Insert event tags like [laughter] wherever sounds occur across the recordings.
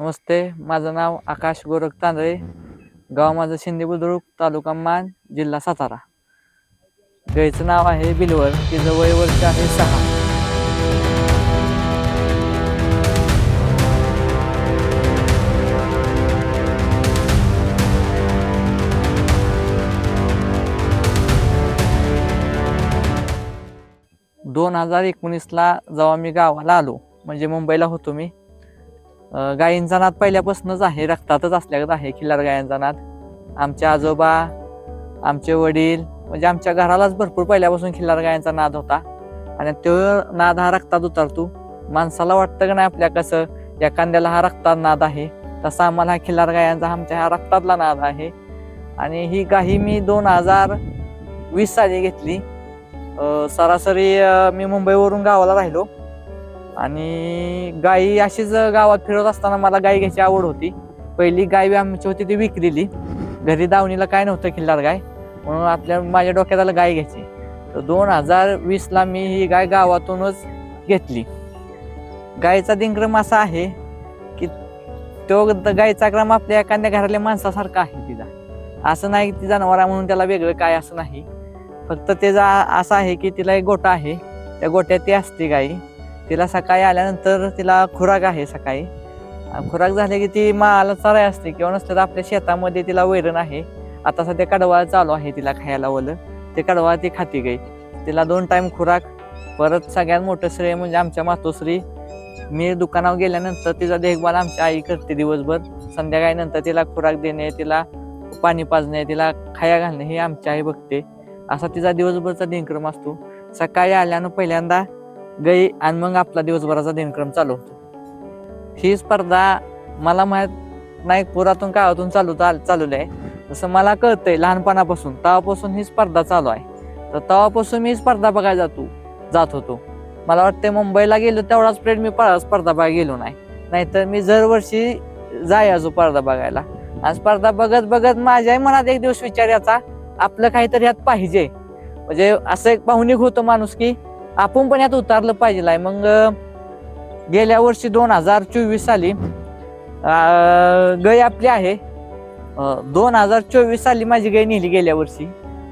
नमस्ते. माझं नाव आकाश गोरख तांदळे. गाव माझं शिंदे बुद्रुक तालुका मान जिल्हा सातारा. गाईचं नाव आहे बिलवर तिचं वय वर्ष आहे सहा. दोन हजार एकोणीसला जेव्हा मी गावाला आलो म्हणजे मुंबईला होतो मी गायींचा नाद पहिल्यापासूनच आहे रक्तातच असल्यागत आहे खिल्लार गायांचा नाद आमचे आजोबा आमचे वडील म्हणजे आमच्या घरालाच भरपूर पहिल्यापासून खिल्लार गायांचा नाद होता. आणि तो नाद हा रक्तात उतरतो. माणसाला वाटतं का नाही आपल्या कसं एखाद्याला हा रक्तात नाद आहे तसा आम्हाला हा खिल्लार गायांचा आमच्या ह्या रक्तातला नाद आहे. आणि ही गाही मी दोन हजार वीस साली घेतली. सरासरी मी मुंबईवरून गावाला राहिलो. आणि गाई अशीच गावात फिरत असताना मला गाई घ्यायची आवड होती. पहिली गाय बी आमची होती ती विकलेली. घरी दावणीला काय नव्हतं खिल्लार गाय. म्हणून आपल्या माझ्या डोक्यात आलं गाय घ्यायची. तर दोन हजार वीसला मी ही गाय गावातूनच घेतली. गायचा दिनक्रम असा आहे की तो गायचा क्रम आपल्या एखाद्या घरातल्या माणसासारखा आहे तिचा. असं नाही की ती जनावर म्हणून त्याला वेगळं काय असं नाही. फक्त त्याचा असं आहे की तिला एक गोटा आहे. त्या गोट्यात ती असते गाई. तिला सकाळी आल्यानंतर तिला खुराक आहे सकाळी. खुराक झाले की ती माला चराय असते किंवा नसलं तर आपल्या शेतामध्ये तिला वैरण आहे. आता सध्या कडवा चालू आहे तिला खायला ओलं. ते कडवा ती खाती गई. तिला दोन टाईम खुराक परत सगळ्यात मोठं श्रेय म्हणजे आमच्या मातोश्री. मी दुकानावर गेल्यानंतर तिचा देखभाल आमची आई करते दिवसभर. संध्याकाळीनंतर तिला खुराक देणे तिला पाणी पाजणे तिला खाया घालणे हे आमची आई बघते. असा तिचा दिवसभरचा दिनक्रम असतो. सकाळी आल्यानं पहिल्यांदा गई आणि मग आपला दिवसभराचा दिनक्रम चालू होतो. ही स्पर्धा मला माहीत नाही पुरातून काळातून चालू चालवली आहे जसं मला कळतंय लहानपणापासून तेव्हापासून ही स्पर्धा चालू आहे. तर तेव्हापासून मी स्पर्धा बघायला जातो जात होतो. मला वाटते मुंबईला गेलो तेवढाच प्रेड मी स्पर्धा बघायला गेलो नाही. नाहीतर मी दरवर्षी जाय जायचो स्पर्धा बघायला. आणि स्पर्धा बघत बघत माझ्याही मनात एक दिवस विचार याचा आपलं काहीतरी यात पाहिजे. म्हणजे असं एक पाहुणिक होतं माणूस की आपण पण यात उतारलं पाहिजे आहे. मग गेल्या वर्षी दोन हजार चोवीस साली गाय आपली आहे. दोन हजार चोवीस साली माझी गाय नेली गेल्या वर्षी.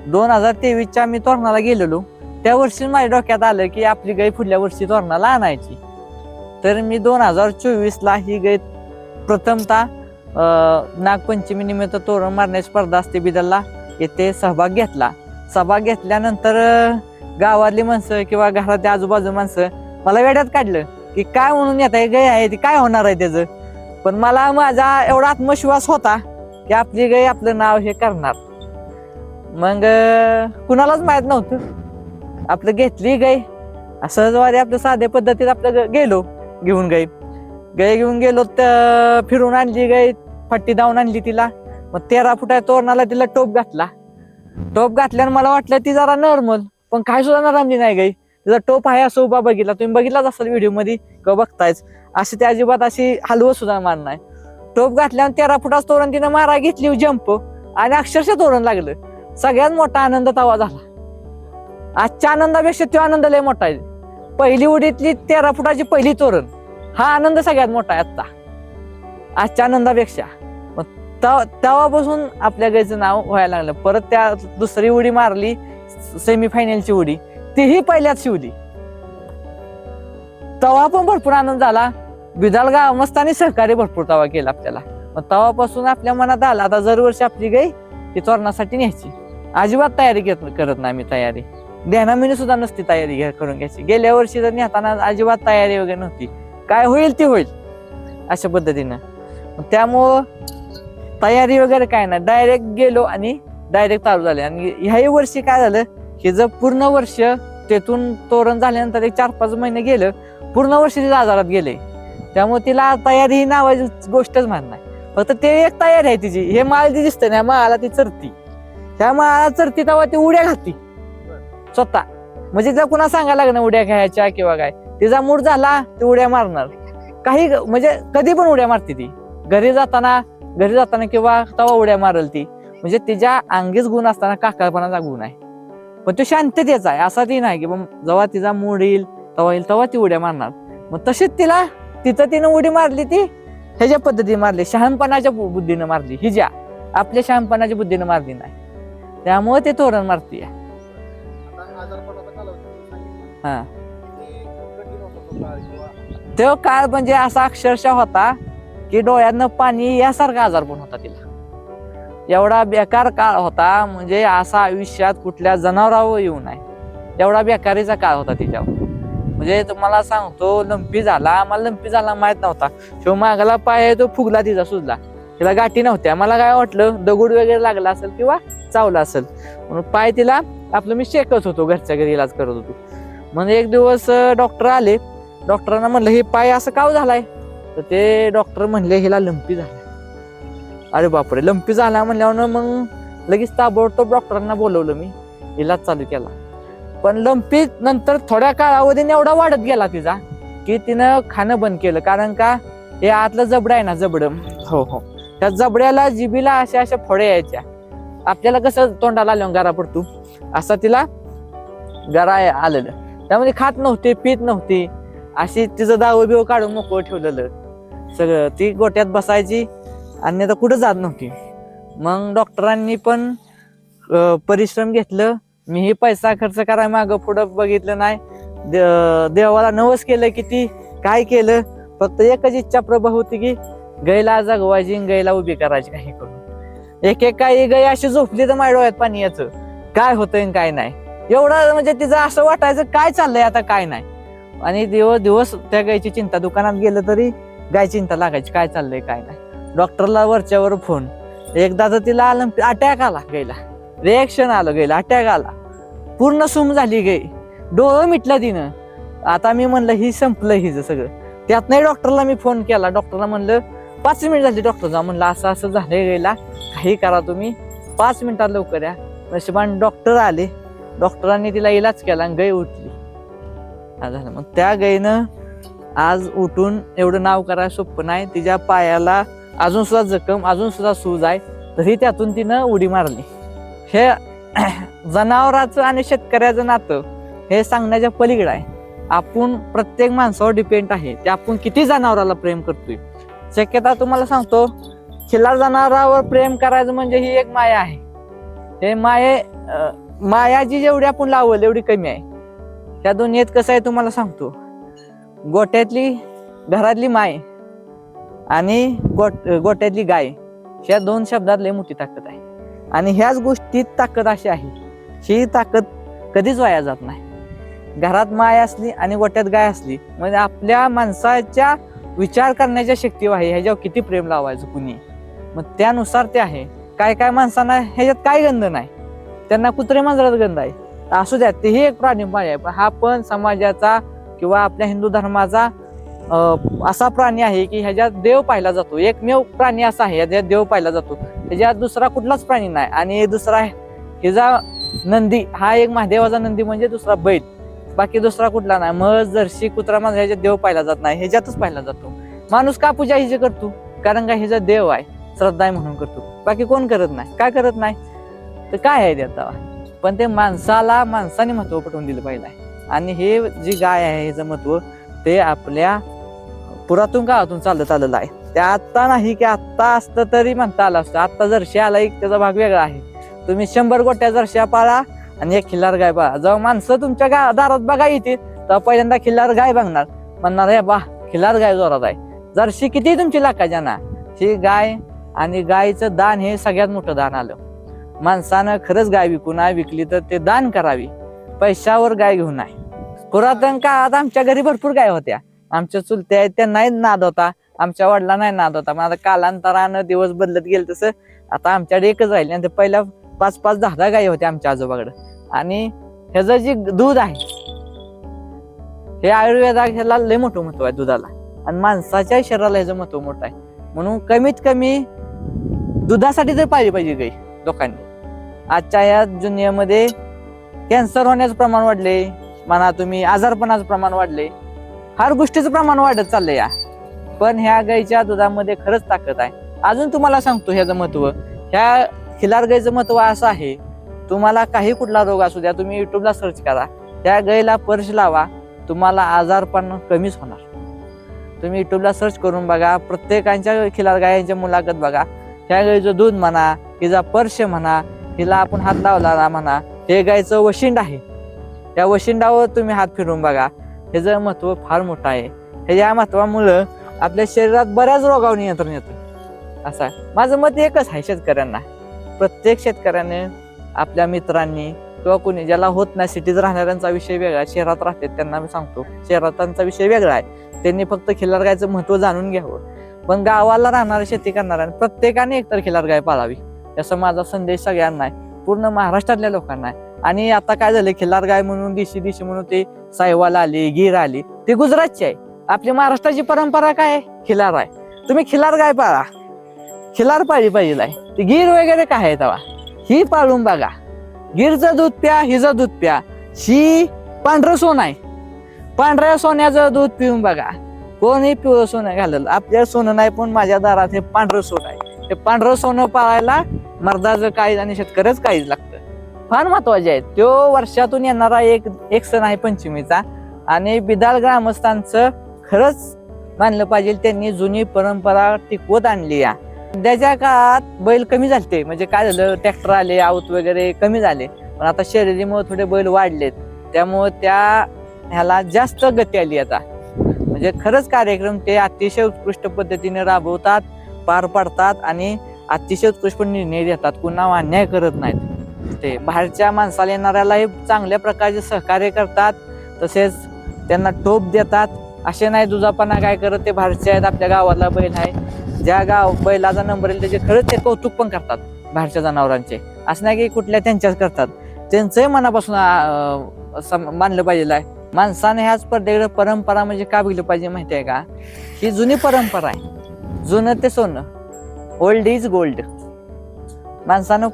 दोन हजार तेवीसच्या मी तोरणाला गेलेलो. त्या वर्षी माझ्या डोक्यात आलं की आपली गाय पुढल्या वर्षी तोरणाला आणायची. तर मी दोन हजार चोवीसला ही गाय प्रथमतः नागपंचमी निमित्त तोरण मारण्याची स्पर्धा असते बिदलला येथे सहभाग घेतला. सहभाग घेतल्यानंतर गावातली माणसं किंवा घरातले आजूबाजू माणसं मला वेड्यात काढलं की काय म्हणून येत आहे गाय आहे ती काय होणार आहे त्याचं? पण मला माझा एवढा आत्मविश्वास होता की आपली गाय आपलं नाव हे करणार. मग कुणालाच माहीत नव्हतं. आपलं घेतली गाय. सहजवारी आपलं साध्या पद्धतीत आपलं ग- गेलो घेऊन गई गाय घेऊन गेलो तर फिरून आणली गाय फट्टी दावून आणली तिला. मग तेरा फुटा तोरणाला तिला टोप घातला. टोप घातल्यानं मला वाटलं ती जरा नॉर्मल. पण काय सुद्धा नरमली नाही गाई त्याचा टोप आहे असं उभा बघितला. तुम्ही बघितलाच असाल व्हिडिओमध्ये किंवा बघतायच. अशी त्या अजिबात अशी हलवत सुद्धा मार नाही. टोप घातल्यानं तेरा फुटाच तोरण तिनं मारा घेतली जंप आणि अक्षरशः तोरण लागलं. सगळ्यात मोठा आनंद तवा झाला. आजच्या आनंदापेक्षा तो आनंद लय मोठा आहे. पहिली उडीतली तेरा फुटाची पहिली तोरण. हा आनंद सगळ्यात मोठा आहे आत्ता. आजच्या आनंदापेक्षा. मग तेव्हापासून आपल्या गायचं नाव व्हायला लागलं. परत त्या दुसरी उडी मारली सेमीफायनलची उडी. तीही पहिल्याच शिवली तवा पण भरपूर आनंद झाला. बिदाल गाव मस्तानी सहकार्य भरपूर तवा केला आपल्याला. मग तवापासून आपल्या मनात आला आता दरवर्षी आपली गाय ती तोरणासाठी न्यायची. अजिबात तयारी घेत करत नाही मी तयारी. ध्यानामिनी सुद्धा नसती तयारी घ्या- करून घ्यायची. गेल्या वर्षी तर नेताना अजिबात तयारी वगैरे नव्हती. काय होईल ती होईल अशा पद्धतीनं. त्यामुळं तयारी वगैरे काय नाही. डायरेक्ट गेलो आणि डायरेक्ट चालू झाले. आणि ह्याही वर्षी काय झालं की जर पूर्ण वर्ष तेथून तोरण झाल्यानंतर एक चार पाच महिने गेलं पूर्ण वर्ष तिला आजारात गेले. त्यामुळे तिला तयारी ही नावाची गोष्टच म्हणणार फक्त ते एक तयारी आहे तिची. हे माळ जी दिसते ना माळाला ती चरती. त्या माळाला चरती तेव्हा ती उड्या घालती. स्वतः. म्हणजे जर कुणा सांगायला लागणार उड्या घ्यायच्या किंवा काय तिचा मूड झाला ती उड्या मारणार. काही म्हणजे कधी पण उड्या मारते ती. घरी जाताना घरी जाताना किंवा तवा उड्या मारल ती. म्हणजे तिच्या अंगीच गुण असताना काकाळपणाचा गुण आहे. पण तो शांततेचा आहे असा ती नाही की मग जेव्हा तिचा मूड येईल तेव्हा येईल तेव्हा ती उड्या मारणार. मग तशीच तिला तिथं तिनं उडी मारली ती ह्याच्या पद्धतीने मारली शहाणपणाच्या बुद्धीनं मारली हिज्या आपल्या शहाणपणाच्या बुद्धीनं मारली नाही. त्यामुळे ते तोरण मारतीये. हा. तो काळ तो काळ म्हणजे असा अक्षरशः होता की डोळ्यातनं पाणी यासारखा आजार पण होता तिला. एवढा बेकार काळ होता म्हणजे असा आयुष्यात कुठल्या जनावरावर येऊ नये. एवढा बेकारीचा काळ होता तिच्यावर. म्हणजे तुम्हाला सांगतो लंपी झाला आम्हाला लंपी झाला माहीत नव्हता. शिव मागाला पाय तो फुगला तिचा सुजला. तिला गाठी नव्हत्या. मला काय वाटलं दगड वगैरे लागला असेल किंवा चावला असेल. म्हणून पाय तिला आपलं मी शेकत होतो घरच्या घरी इलाज करत होतो. म्हणजे एक दिवस डॉक्टर आले. डॉक्टरांना म्हणलं हे पाय असं काव हो झालाय? तर ते डॉक्टर म्हणले हिला लंपी झाला. अरे बापरे लंपी झाला म्हणल्यावर मग लगेच ताबडतोब डॉक्टरांना बोलवलं मी. इलाज चालू केला. पण लंपी नंतर थोड्या काळावधीने एवढा वाढत गेला तिचा की तिनं खाणं बंद केलं. कारण का हे आतलं जबड आहे ना जबड. हो हो. त्या जबड्याला जिबीला अशा अशा फळे यायच्या. आपल्याला कसं तोंडाला आल्यावर गारा पडतो? असा तिला गारा आलेलं. त्यामध्ये खात नव्हते पित नव्हती. अशी तिचं दाव बिव काढून मोकळं ठेवलेलं. सगळं ती गोट्यात बसायची. आणि आता कुठं जात नव्हती. मग डॉक्टरांनी पण परिश्रम घेतलं. मी हे पैसा खर्च करायला मागं पुढं बघितलं नाही. देवाला नवस केलं किती काय केलं? फक्त एकच इच्छा प्रभा होती की गैला जगवायची गैला उभी करायची काही करून एक एक काही गाय अशी झोपली तर माझ्या डोळ्यात पाणी याचं काय होतंय आणि काय नाही. एवढं म्हणजे तिचं असं वाटायचं काय चाललंय आता काय नाही. आणि दिवस दिवस त्या गायची चिंता दुकानात गेलं तरी गाय चिंता लागायची काय चाललंय काय नाही. डॉक्टरला वरच्यावर फोन. एकदा तर तिला आलं अटॅक आला गेला. रिएक्शन आलं गेला अटॅक आला. पूर्ण सुम झाली गाय डोळं मिटलं तिनं. आता मी म्हणलं ही संपलं हिचं सगळं. त्यात नाही डॉक्टरला मी फोन केला. डॉक्टरला म्हणलं पाच मिनिट झाली डॉक्टरला म्हणलं असं असं झालंय गायला काही करा तुम्ही. पाच मिनिटात लवकर या. नशिबान डॉक्टर आले. डॉक्टरांनी तिला इलाज केला आणि गाय उठली. हा झालं. मग त्या गईनं आज उठून एवढं नाव करायला सोपं नाही. तिच्या पायाला अजून सुद्धा जखम अजून सुद्धा सूज आहे तरी त्यातून तिनं उडी मारली. हे [clears throat] जनावराचं आणि शेतकऱ्याचं नातं हे सांगण्याच्या पलीकडे आहे. आपण प्रत्येक माणसावर डिपेंड आहे. ते आपण किती जनावराला प्रेम करतोय. शक्यता तुम्हाला सांगतो खिल्लार जनावरावर प्रेम करायचं म्हणजे ही एक माया आहे. हे माये माया जी जेवढी आपण लावल एवढी कमी आहे. त्या दुनियेत कसं आहे तुम्हाला सांगतो. गोट्यातली घरातली माय आणि गोट गोट्यातली गाय ह्या दोन शब्दात लय मोठी ताकद आहे. आणि ह्याच गोष्टीत ताकद अशी आहे ही ताकद कधीच वाया जात नाही. घरात माय असली आणि गोट्यात गाय असली म्हणजे आपल्या माणसाच्या विचार करण्याच्या शक्ती आहे ह्याच्यावर किती प्रेम लावायचं कुणी? मग त्यानुसार ते आहे. काय काय माणसांना ह्याच्यात काय गंध नाही. त्यांना कुत्रे मांजरात गंध आहे. असू द्या तेही एक प्राणी आहे पण हा पण समाजाचा किंवा आपल्या हिंदू धर्माचा असा प्राणी आहे की ह्याच्यात देव पाहिला जातो. एकमेव प्राणी असा आहे ह्याच्यात देव पाहिला जातो. ह्याच्यात दुसरा कुठलाच प्राणी नाही. आणि दुसरा हिचा नंदी हा एक महादेवाचा नंदी म्हणजे दुसरा बैल. बाकी दुसरा कुठला नाही. मग जर्शी कुत्रा माझा ह्याच्यात देव पाहिला जात नाही. ह्याच्यातच पाहिला जातो. माणूस का पूजा हिजे करतो? कारण का ह्याचा देव आहे श्रद्धा आहे म्हणून करतो. बाकी कोण करत नाही? काय करत नाही? तर काय आहे त्याचा पण ते माणसाला माणसाने महत्त्व पटवून दिलं पाहिजे आणि हे जी गाय आहे ह्याचं महत्त्व ते आपल्या पुरातून काळातून चालत आलेलं आहे. ते आत्ता नाही की आत्ता असतं तरी म्हणता आलं असतं. आत्ता जर्शी आला एक त्याचा भाग वेगळा आहे. तुम्ही शंभर गोट्या जर्श्या पाळा आणि एक खिल्लार गाय पाळा. जेव्हा माणसं तुमच्या गा दारात बघा येतील तेव्हा पहिल्यांदा खिल्लार गाय बघणार. म्हणणार हे बा खिल्लार गाय जोरात आहे. जर्शी किती तुमची लाखाच्या ना ही गाय आणि गायचं दान हे सगळ्यात मोठं दान आलं. माणसानं खरंच गाय विकू नाही विकली तर ते दान करावी. पैशावर गाय घेऊ नाही. पुरातन काळात आमच्या घरी भरपूर गाय होत्या. आमच्या चुलत्या आहेत त्या नाही नाद होता. आमच्या वडिला नाही नाद होता. मग आता कालांतरानं दिवस बदलत गेले तसं आता आमच्याकडे एकच राहिले आणि पहिल्या पाच पाच दहा दहा गायी होत्या आमच्या आजोबाकडे. आणि ह्याचं जे दूध आहे हे आयुर्वेदात ह्याला लय मोठं महत्त्व आहे दुधाला. आणि माणसाच्या शरीराला ह्याचं महत्त्व मोठं आहे. म्हणून कमीत कमी दुधासाठी तर पाहिजे पाहिजे गाई लोकांनी. आजच्या या दुनियेमध्ये कॅन्सर होण्याचं प्रमाण वाढले म्हणा तुम्ही आजारपणाचं प्रमाण वाढले. फार गोष्टीचं प्रमाण वाढत चाललंय या. पण ह्या गाईच्या दुधामध्ये खरंच ताकद आहे. अजून तुम्हाला सांगतो ह्याचं महत्त्व. ह्या खिलार गाईचं महत्त्व असं आहे तुम्हाला काही कुठला रोग असू द्या तुम्ही युट्यूबला सर्च करा. त्या गाईला पर्श लावा तुम्हाला आजारपण कमीच होणार. तुम्ही युट्यूबला सर्च करून बघा प्रत्येकांच्या खिलार गायांच्या मुलाखत बघा. ह्या गाईचं दूध म्हणा हिचा पर्श म्हणा हिला आपण हात लावला म्हणा हे गायचं वशिंड आहे. त्या वशिंडावर तुम्ही हात फिरून बघा. ह्याचं महत्त्व फार मोठं आहे. ह्याच्या महत्वामुळं आपल्या शरीरात बऱ्याच रोगावर नियंत्रण येतं. असं आहे. माझं मत एकच आहे शेतकऱ्यांना. प्रत्येक शेतकऱ्याने आपल्या मित्रांनी किंवा कोणी ज्याला होत नाही सिटीत राहणाऱ्यांचा विषय वेगळा शहरात राहते त्यांना मी सांगतो. शहरातांचा विषय वेगळा आहे. त्यांनी फक्त खिल्लार गायचं महत्त्व जाणून घ्यावं. पण गावाला राहणाऱ्या शेती करणाऱ्या प्रत्येकाने एकतर खिल्लार गाय पाळावी याचा माझा संदेश सगळ्यांना आहे. पूर्ण महाराष्ट्रातल्या लोकांना आहे. आणि आता काय झालं? खिल्लार गाय म्हणून दिशी दिशी म्हणून ते सायवाल आली गीर आली ते गुजरातची आहे. आपली महाराष्ट्राची परंपरा काय आहे? खिलार आहे. तुम्ही खिलार गाय पाळा? खिलार पाळली पाहिजे आहे. ती गीर वगैरे काय आहे तेव्हा? ही पाळून बघा. गिरचं दूध प्या हिचं दूध प्या. ही पांढरं सोनं आहे. पांढऱ्या सोन्याचं दूध पिऊन बघा. कोणी पिवळं सोनं घाललं. आपल्या सोनं नाही पण माझ्या दारात हे पांढरं सोनं आहे. ते पांढरं सोनं पाळायला मर्दाचं काहीच आणि शेतकऱ्याच काहीच लागतं. फार महत्त्वाचे आहे तो वर्षातून येणारा एक एक सण आहे पंचमीचा. आणि बिदाल ग्रामस्थांचं खरंच मानलं पाहिजे त्यांनी जुनी परंपरा टिकवत आणली या. सध्याच्या काळात बैल कमी झालते. म्हणजे काय झालं ट्रॅक्टर आले आऊत वगैरे कमी झाले. पण आता शर्यतीमुळे थोडे बैल वाढलेत. त्यामुळे त्या ह्याला जास्त गती आली आता. म्हणजे खरंच कार्यक्रम ते अतिशय उत्कृष्ट पद्धतीने राबवतात पार पाडतात आणि अतिशय उत्कृष्ट निर्णय देतात. कुणा अन्याय करत नाहीत. ते बाहेरच्या माणसाला येणाऱ्यालाही चांगल्या प्रकारचे सहकार्य करतात तसेच त्यांना टोप देतात. असे नाही दुजापणा काय करत ते बाहेरचे आहेत आपल्या गावाला बैल आहे. ज्या गाव बैलाचा नंबर येईल त्याचे खरंच ते कौतुक पण करतात बाहेरच्या जनावरांचे. असं नाही की कुठल्या त्यांच्याच करतात. त्यांचंही मनापासून सम- मानलं पाहिजे आहे. माणसाने ह्या स्पर्धेकडे परंपरा म्हणजे का बघितलं पाहिजे माहिती आहे का? ही जुनी परंपरा आहे. जुनं ते सोनं. ओल्ड इज गोल्ड माणसानं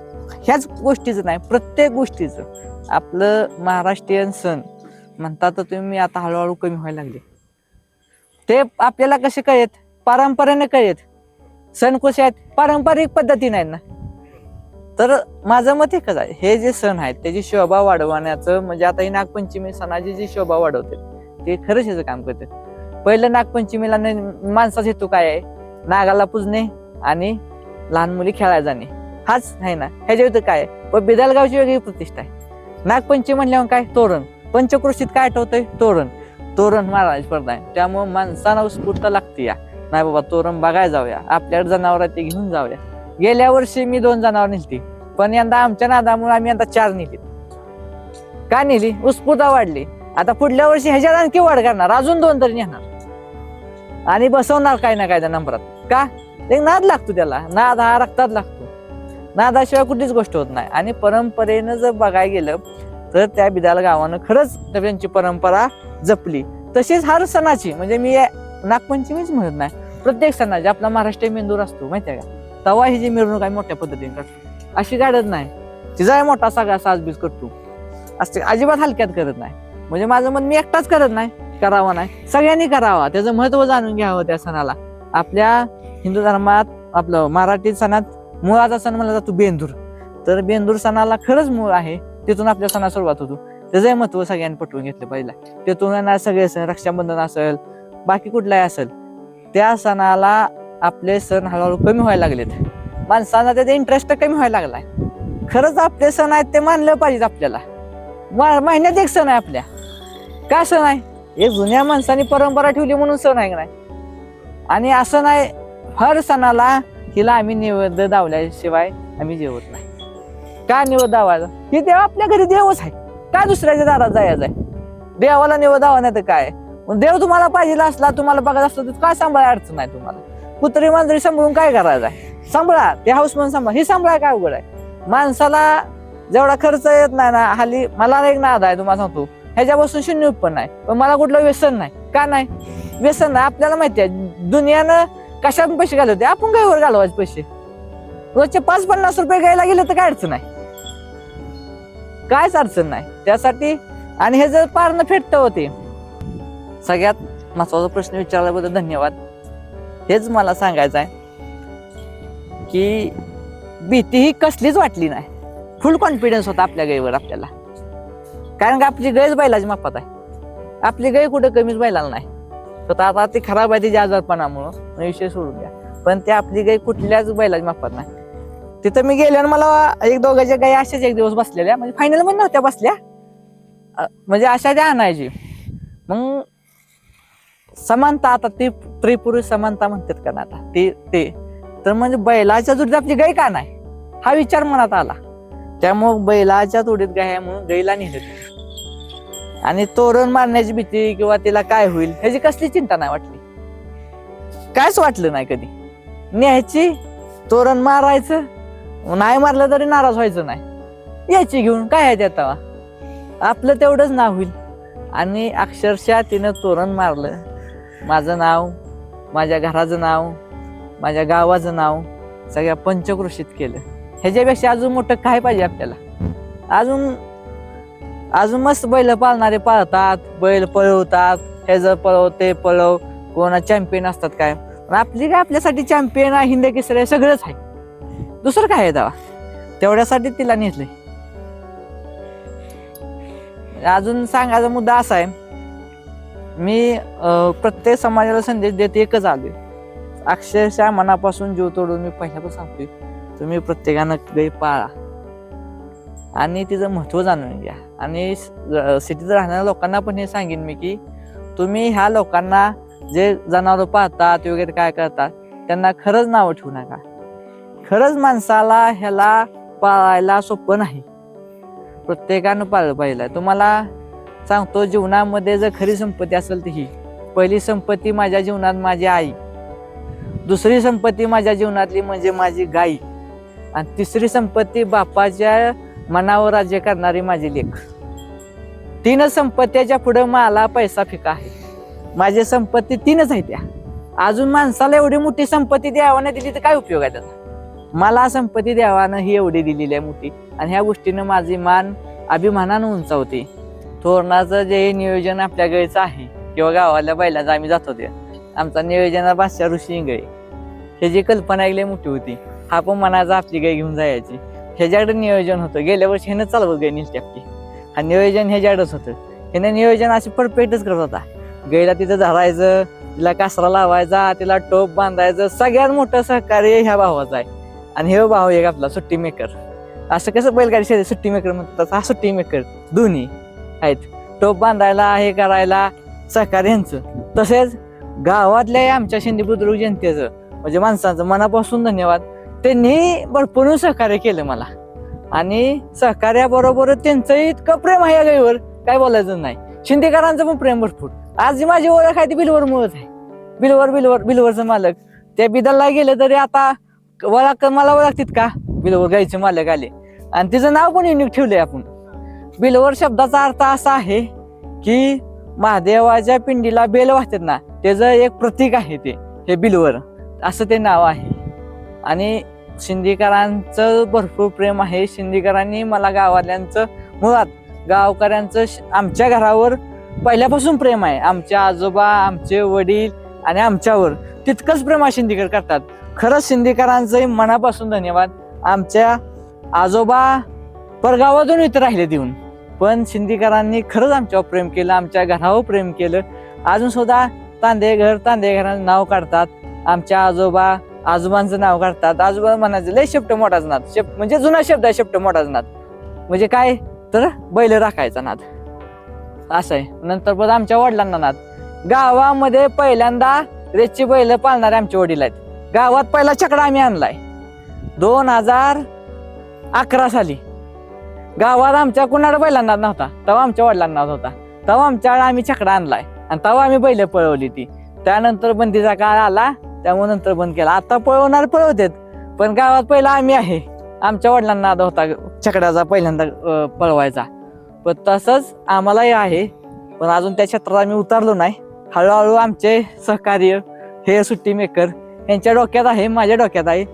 ह्याच गोष्टीचं नाही प्रत्येक गोष्टीचं. आपलं महाराष्ट्रीयन सण म्हणता तर तुम्ही आता हळूहळू कमी व्हायला लागले. ते आपल्याला कसे कळेत? परंपरेने कळेत. सण कसे आहेत? पारंपरिक पद्धतीने आहेत ना. तर माझं मत एकच आहे हे जे सण आहेत त्याची शोभा वाढवण्याचं म्हणजे आता ही नागपंचमी सणाची जी शोभा वाढवते ते खरंच ह्याचं काम करते. पहिलं नागपंचमीला न- माणसाचा हेतू काय आहे? नागाला पुजणे आणि लहान मुली खेळायला जाणे. हाच आहे ना. ह्याच्या विरुद्ध काय? व बिदालगावची वेगळी प्रतिष्ठा आहे. नागपंचमी म्हणल्यावर काय? तोरण. पंचक्रोशीत काय आठवतंय? तोरण. तोरण महाराज स्पर्धा आहे त्यामुळे माणसाला उत्स्फूर्त लागते या. नाही बाबा तोरण बघायला जाऊया. आपल्याकडे जनावर ते घेऊन जाऊया. गेल्या वर्षी मी दोन जनावर नेलती. पण यंदा आमच्या नादामुळे आम्ही यंदा चार नेली का नेली? उत्स्फूर्ता वाढली. आता पुढल्या वर्षी ह्याच्यात आणखी वाढ करणार. अजून दोन तरी नेणार. आणि बसवणार काय ना काय त्या नंबरात. का? एक नाद लागतो त्याला. नाद हा रक्तात लागतो. नादाशिवाय कुठलीच गोष्ट होत नाही. आणि परंपरेनं जर बघायला गेलं तर त्या बिदाल गावानं खरंच त्यांची परंपरा जपली. तशीच हर सणाची म्हणजे मी नागपंचमीच म्हणत नाही. प्रत्येक सणाची आपला महाराष्ट्रीय मेंदूर असतो माहितीये का? तवा ही जी मिरवणूक आहे मोठ्या पद्धतीने करतो. अशी काढत नाही. तिचा मोठा सगळा साजबीज करतो. असते अजिबात हलक्यात करत नाही. म्हणजे माझं मन मी एकटाच करत नाही करावा नाही. सगळ्यांनी करावा. त्याचं महत्त्व जाणून घ्यावं त्या सणाला. आपल्या हिंदू धर्मात आपलं मराठी सणात मुळाचा सण म्हणला जातो बेंदूर. तर बेंदूर सणाला खरंच मूळ आहे तिथून आपल्या सणा सुरुवात होतो. त्याचंही महत्त्व सगळ्यांनी पटवून घेतलं पाहिजे तिथून सगळे सण रक्षाबंधन असेल बाकी कुठलाही असेल त्या सणाला आपले सण हळूहळू कमी व्हायला लागलेत. माणसांना त्याचा इंटरेस्ट कमी व्हायला लागलाय. खरंच आपले सण आहेत ते मानलं पाहिजे आपल्याला. मा- महिन्यात एक सण आहे आपल्या. काय सण आहे? हे जुन्या माणसांनी परंपरा ठेवली म्हणून सण आहे का नाही? आणि असं नाही हर सणाला हिला आम्ही निवेद दावल्याशिवाय आम्ही जेवत नाही. का निवद दावायचा? हे देव आपल्या घरी देवच आहे. काय दुसऱ्याच्या दारात जायचं आहे देवाला निवेद दावा नाही तर काय? देव तुम्हाला पाहिजे असला तुम्हाला बघत असला तर काय सांभाळा अडचण नाही तुम्हाला? कुत्री मांजरी सांभाळून काय करायचं आहे? सांभाळा ते हाऊस म्हणून सांभाळा. हे सांभाळा काय अवघड आहे? माणसाला जेवढा खर्च येत नाही ना हल्ली मला एक नाद आहे तुम्हाला सांगतो. ह्याच्यापासून शून्य उत्पन्न आहे. पण मला कुठलं व्यसन नाही. का नाही? व्यसन नाही. आपल्याला माहिती आहे दुनियानं कशात पैसे घालवते? आपण काय वर घालवायचे पैसे. रोजचे पाच पन्नास रुपये घ्यायला गेले तर काय अडचण नाही. कायच अडचण नाही. त्यासाठी आणि हे जर पारणं फेटतं होते. सगळ्यात महत्त्वाचा प्रश्न विचारल्याबद्दल धन्यवाद. हेच मला सांगायचं आहे की भीती ही कसलीच वाटली नाही. फुल कॉन्फिडन्स होता आपल्या गाईवर आपल्याला. कारण का आपली गैज बैलाची मापात आहे. आपली गाय कुठं कमीच बैलाला नाही. स्वतः आता ती खराब आहे तिच्या आजारपणामुळं म्हणजे विषय सोडून द्या. पण ते आपली गाय कुठल्याच बैलाची माफत नाही. तिथं मी गेल्यावर मला एक दोघांच्या गाई अशाच एक दिवस बसलेल्या. म्हणजे फायनलमध्ये नव्हत्या बसल्या. म्हणजे अशा त्या आणायची. मग समानता आता ती त्रिपुरुष समानता म्हणतात का ना आता ते ते. तर म्हणजे बैलाच्या जोडीत आपली गाय का नाही? हा विचार मनात आला. त्यामुळं बैलाच्या जोडीत गाय म्हणून गायीला नेलं. आणि तोरण मारण्याची भीती किंवा तिला काय होईल ह्याची कसली चिंता नाही वाटली? कायच वाटलं नाही कधी. न्यायची तोरण मारायचं नाही मारलं तरी नाराज व्हायचं नाही. यायची घेऊन काय आहे त्यात आपलं तेवढंच नाव होईल. आणि अक्षरशः तिनं तोरण मारलं. माझं नाव माझ्या घराचं नाव माझ्या गावाचं नाव सगळ्या पंचकृषीत केलं. ह्याच्यापेक्षा अजून मोठं काय पाहिजे आपल्याला? अजून अजून मस्त बैल पाळणारे पाळतात बैल पळवतात हे जर पळव ते पळव कोणा चॅम्पियन असतात काय? आपली काय आपल्यासाठी चॅम्पियन आहे हिंद केसरी सगळंच आहे. दुसरं काय आहे दावा तेवढ्यासाठी तिला नेसलंय अजून सांगायचा मुद्दा असा आहे मी प्रत्येक समाजाला संदेश देत एकच आलोय. अक्षरशः मनापासून जीव तोडून मी पहिल्यापासून सांगतोय तुम्ही प्रत्येकानं गाई पाळा. आणि तिचं महत्त्व जाणून घ्या. आणि सिटीत राहणाऱ्या लोकांना पण हे सांगेन मी की तुम्ही ह्या लोकांना जे जनावरं पाहतात वगैरे काय करतात त्यांना खरंच नावं ठेवू नका. खरंच माणसाला ह्याला पाळायला सोपं नाही. प्रत्येकानं पाळलं पाहिजे तुम्हाला सांगतो जीवनामध्ये जर खरी संपत्ती असेल तर ही. पहिली संपत्ती माझ्या जीवनात माझी आई. दुसरी संपत्ती माझ्या जीवनातली म्हणजे माझी गाई. आणि तिसरी संपत्ती बापाच्या मनावर राज्य करणारी माझी लेख. तीनच संपत्त्याच्या पुढे मला पैसा फिका आहे. माझी संपत्ती तीनच आहे त्या. अजून माणसाला एवढी मोठी संपत्ती द्यावाने दिली तर काय उपयोग आहे त्याचा? मला संपत्ती द्यावानं ही एवढी दिलेली आहे मोठी. आणि ह्या गोष्टीनं माझी मान अभिमानानं उंचावते. थोरणाचं जे नियोजन आपल्या गळीचं आहे किंवा गावाला बैलाचं आम्ही जातो होते आमचा नियोजन बादशाह ऋषी गाय ह्याची कल्पना ऐकली मोठी होती. हा पण मनाचा आपली गाय घेऊन जायची. ह्याच्याकडे नियोजन होतं. गेल्या वर्षी ह्यानं चालवत गाय नील आपली हा नियोजन ह्याच्याकडेच होतं. ह्यानं नियोजन असे परफेक्टच करत होता. गैला तिथं धरायचं तिला कासरा लावायचा तिला टोप बांधायचं सगळ्यात मोठं सहकार्य ह्या भावाचं आहे. आणि हे भाऊ एक आपला सुट्टी मेकर. असं कसं बैलगाडी शेती सुट्टी मेकर म्हणतात हा सुट्टी मेकर. दोन्ही आहेत. टोप बांधायला हे करायला सहकार्य यांचं तसेच गावातल्या आमच्या शिंदे बुद्रुक जनतेचं म्हणजे माणसांचं मनापासून धन्यवाद. त्यांनी भरपूर सहकार्य केलं मला. आणि सहकार्याबरोबर त्यांचं इतकं प्रेम आहे या गाईवर काय बोलायचं नाही. शिंदेकरांचं पण प्रेम भरपूर. आज जी माझी ओळख आहे ती बिलवर मुळच आहे. बिलवर बिलवर बिलवरचं मालक. त्या बिदलला गेलं तरी आता ओळख मला ओळखतात का? बिलवर गाईचे मालक आले. आणि तिचं नाव पण युनिक ठेवलंय आपण. बिलवर शब्दाचा अर्थ असा आहे की महादेवाच्या पिंडीला बेल वाहतात ना त्याचं एक प्रतीक आहे ते हे बिलवर. असं ते नाव आहे. आणि शिंदेकरांचं भरपूर प्रेम आहे. शिंदेकरांनी मला गावातल्यांचं मुळात गावकऱ्यांचं श- आमच्या घरावर पहिल्यापासून प्रेम आहे. आमच्या आजोबा आमचे वडील आणि आमच्यावर तितकंच प्रेम शिंदेकर करतात. खरंच शिंदेकरांचंही मनापासून धन्यवाद. आमच्या आजोबा परगावातून इथं राहिले देऊन. पण शिंदेकरांनी खरंच आमच्यावर प्रेम केलं आमच्या घरावर प्रेम केलं. अजून सुद्धा तांदे घर तांदे घरांचं नाव काढतात. आमच्या आजोबा आजोबांचं नाव काढतात. आजोबा म्हणायचं लय शेपट मोठाच नाद. शेप म्हणजे जुना शब्द आहे शेपट मोठाच नाद. म्हणजे काय? तर बैल राखायचा नाद. असं आहे. नंतर परत आमच्या वडिलांना नाद. गावामध्ये पहिल्यांदा रेसची बैल पाळणारे आमचे वडील आहेत. गावात पहिला चकडा आम्ही आणलाय. दोन हजार अकरा साली. गावात आमच्या कुणाला बैलांना नव्हता? तेव्हा आमच्या वडिलांना होता. तेव्हा आमच्याकडे आम्ही चकडा आणलाय. आणि तेव्हा आम्ही बैल पळवली ती. त्यानंतर बंदीचा काळ आला. त्यामुळे नंतर बंद केला. आता पळवणार पळवतात पण गावात पहिला आम्ही आहे. आमच्या वडिलांना आदा होता छकड्याचा पहिल्यांदा पळवायचा. पण तसंच आम्हालाही आहे. पण अजून त्या क्षेत्रात आम्ही उतरलो नाही. हळूहळू आमचे सहकार्य हे सुट्टी मेकर यांच्या डोक्यात आहे माझ्या डोक्यात आहे.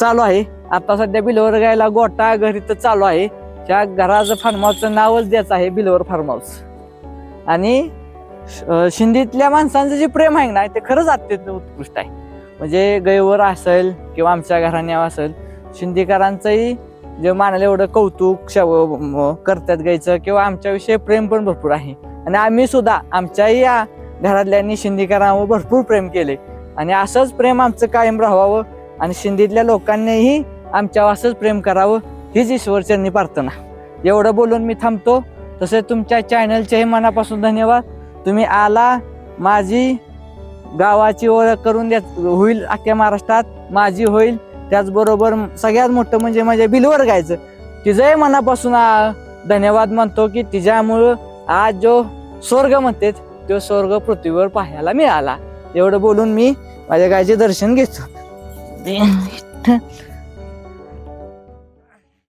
चालू आहे. आता सध्या बिलवर गायला गोटा घरी तर चालू आहे. त्या घराचं फार्म हाऊसचं नावच द्यायचं आहे बिलवर फार्म हाऊस आणि शिंदीतल्या माणसांचं जे प्रेम आहे ना ते खरंच अत्यंत उत्कृष्ट आहे. म्हणजे गैवर असेल किंवा आमच्या घराण्यावर असेल शिंदेकरांचंही जे मानाला एवढं कौतुक शव- करतात गायचं किंवा आमच्याविषयी प्रेम पण भरपूर आहे. आणि आम्ही सुद्धा आमच्याही या घरातल्यांनी शिंदेकरांवर भरपूर प्रेम केले. आणि असंच प्रेम आमचं कायम राहावं आणि शिंदीतल्या लोकांनीही आमच्यावर असंच प्रेम करावं हीच ईश्वरचरणी प्रार्थना. एवढं बोलून मी थांबतो. तसेच तुमच्या चॅनलचेही मनापासून धन्यवाद. तुम्ही आला माझी गावाची ओळख करून द्या होईल अख्ख्या महाराष्ट्रात माझी होईल. त्याचबरोबर सगळ्यात मोठं म्हणजे माझ्या बिलवर गायचं. तिचंही मनापासून धन्यवाद म्हणतो की तिच्यामुळं आज जो स्वर्ग म्हणते तो स्वर्ग पृथ्वीवर पाहायला मिळाला. एवढं बोलून मी माझ्या गायचे दर्शन घेतो.